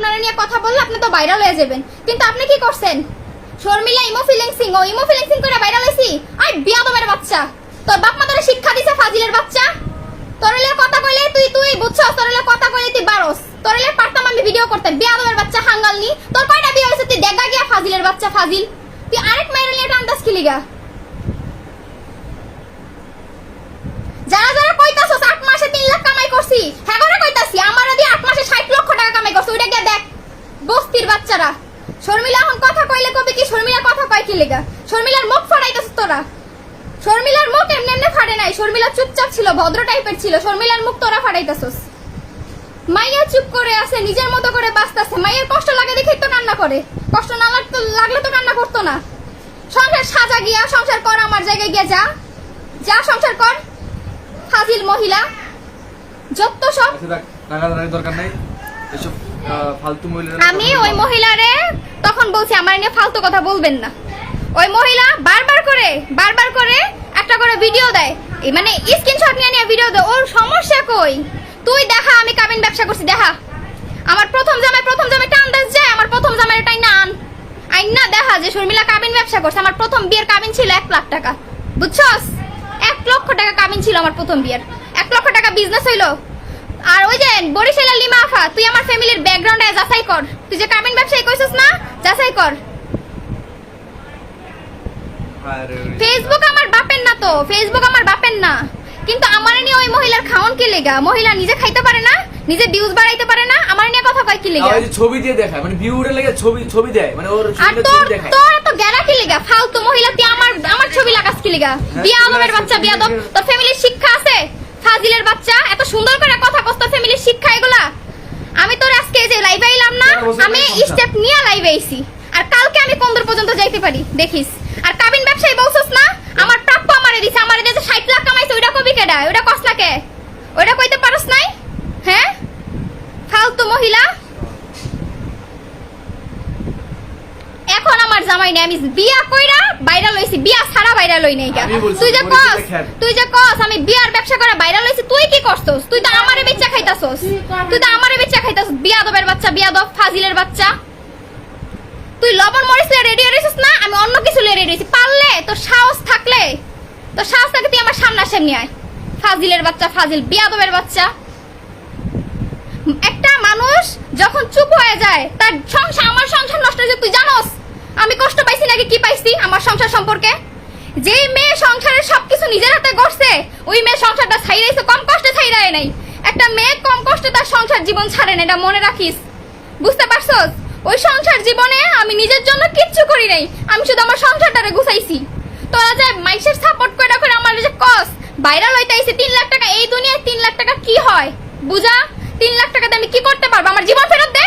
আপনারা নিয়ে কথা বললে আপনি তো ভাইরাল হয়ে যাবেন। কিন্তু আপনি কি করছেন? শর্মিলা, ইমো ফিলিং সিং ও ইমো ফিলিং সিং করে ভাইরাল হইছি আর বিয়াদমের বাচ্চা। তোর বাপ মা তোরে শিক্ষা দিছে ফাজিলের বাচ্চা। তোরলে কথা কইলে তুই তুই বুঝছস তোরলে কথা কইলে তুই বারস। তোরলে পারতাম আমি ভিডিও করতে বিয়াদমের বাচ্চা, হাঙ্গাল নি। তোর কয়টা বিয়ে হইছে তুই দেখা গিয়া ফাজিলের বাচ্চা, ফাজিল। তুই আরেক মাইরে নিয়ে টানতাস কি লিগা যারা যারা কইতাছস, আট মাসে তিন লাখ কামাই করছি হ্যাঁ কইতাছি, আমার দিয়ে আট মাসে ষাট টাকা কামাই করছি ওইটা গিয়ে দেখ? বস্তির বাচ্চারা। শর্মিলা এখন কথা কইলে কবে কি? শর্মিলা কথা কয় কি লেগা? শর্মিলার মুখ ফাড়াইতাছ তোরা। শর্মিলার মুখ এমনি এমনি ফাড়ে নাই। শর্মিলা চুপচাপ ছিল, ভদ্র টাইপের ছিল। শর্মিলার মুখ তোরা ফাড়াইতাছস। মাইয়া চুপ করে আছে, নিজের মতো করে বাঁচতাছে। মাইয়ের কষ্ট লাগে দেখেই তো কান্না করে। কষ্ট না লাগতো লাগলে তো কান্না করতো না। সংসার সাজা গিয়া, সংসার কর আমার জায়গায় গিয়া যা। যা সংসার কর, ফাজিল মহিলা। যত সব আচ্ছা দরকার নাই। এসব ফালতু মহিলা আমি ওই মহিলারে তখন বলছি আমার নিয়ে ফালতু কথা বলবেন না। ওই মহিলা বারবার করে বারবার করে একটা করে ভিডিও দেয়। এই মানে স্ক্রিনশট নিয়ে নিয়ে ভিডিও দেয়। ওর সমস্যা কই? তুই দেখা আমি কাবিন ব্যবসা করছি দেখা। আমার প্রথম জামাই প্রথম জামাই টান দাস যায় আমার প্রথম জামাই টাই না আন আইন না দেখা যে শর্মিলা কাবিন ব্যবসা করছে। আমার প্রথম বিয়ের কাবিন ছিল এক লাখ টাকা। বুঝছস? এক লক্ষ টাকা কাবিন ছিল আমার প্রথম বিয়ের। এক লক্ষ টাকা বিজনেস হইল। আর ওই যে বরিশালের লিমা আফা তুই আমার ফ্যামিলির ব্যাকগ্রাউন্ডে যাচাই কর। তুই যে কাবিন ব্যবসায়ী কইছিস না যাচাই কর। ফেসবুক আমার বাপের না তো ফেসবুক আমার বাপের না। কিন্তু আমার নিয়ে ওই মহিলার খাওন কি লেগা? মহিলা নিজে খাইতে পারে না নিজে ভিউজ বাড়াইতে পারে না আমার নিয়ে কথা কয় কি লেগা? ছবি দিয়ে দেখায় মানে ভিউ উঠে লেগে ছবি ছবি দেয় মানে ওর আর ছবিটা তোর ছবি দেখায়। তোর তো গেরা কি লেগা? ফালতু মহিলা তুই আমার আমার ছবি লাগাস কি লেগা? হ্যাঁ, বিয়া আলমের বাচ্চা ছবি বিয়া দেখে- তোর ফ্যামিলির শিক্ষা আছে? ফাজিলের বাচ্চা এত সুন্দর করে কথা কস তোর ফ্যামিলির শিক্ষা এগুলা আমি তোর আজকে এই যে লাইভে আইলাম না তেরো বছর আমি বয়স সংসার। স্টেপ নিয়ে আর কালকে আমি কোন পর্যন্ত যাইতে পারি দেখিস। আর কাবিন ব্যবসায়ী বলছস না আমার প্রাপ্য আমারে দিছে আমারে যে 60 লাখ কামাইছে ওইটা কবি কেডা? ওইটা কস কে? ওইটা কইতে পারস নাই? হ্যাঁ? ফালতু মহিলা। এখন আমার জামাই নেই আমি বিয়া কইরা বাইরা লইছি বিয়া ছাড়া বাইরা লই নাই তুই যে কস তুই যে কস আমি বিয়ার ব্যবসা করে বাইরা লইছি তুই কি করছস? তুই তো আমারে বেচা খাইতাছস। তুই তো আমারে বেচা খাইতাছস বিয়াদবের বাচ্চা বিয়াদব ফাজিলের বাচ্চা। তুই লবণ মরিচ লিয়ে রেডি হইছিস না? আমি অন্য কিছু লিয়ে রেডি হইছি পারলে তোর সাহস থাকলে, তোর সাহস থাকলে তুই আমার সামনে সামনাসামনি আয়। ফাজিলের বাচ্চা, ফাজিল, বিয়াদবের বাচ্চা। একটা মানুষ যখন চুপ হয়ে যায়, তার সংসার, আমার সংসার নষ্ট হয়ে তুই জানোস? আমি কষ্ট পাইছি নাকি কি পাইছি আমার সংসার সম্পর্কে? যে মেয়ে সংসারের সবকিছু নিজের হাতে গড়ছে, ওই মেয়ে সংসারটা ছাইরাইছে কম কষ্টে ছাইরায় নাই। একটা মেয়ে কম কষ্টে তার সংসার জীবন ছাড়ে না এটা মনে রাখিস। বুঝতে পারছস? ওই সংসার জীবনে আমি নিজের জন্য কিচ্ছু করি নাই। আমি শুধু আমার সংসারটারে গুছাইছি। তোরা যে মাইসের সাপোর্ট করে করে আমার যে কস ভাইরাল হইতাইছে তিন লাখ টাকা, এই দুনিয়ায় তিন লাখ টাকা কি হয়? বুঝা? তিন লাখ টাকাতে আমি কি করতে পারব? আমার জীবন ফেরত দে।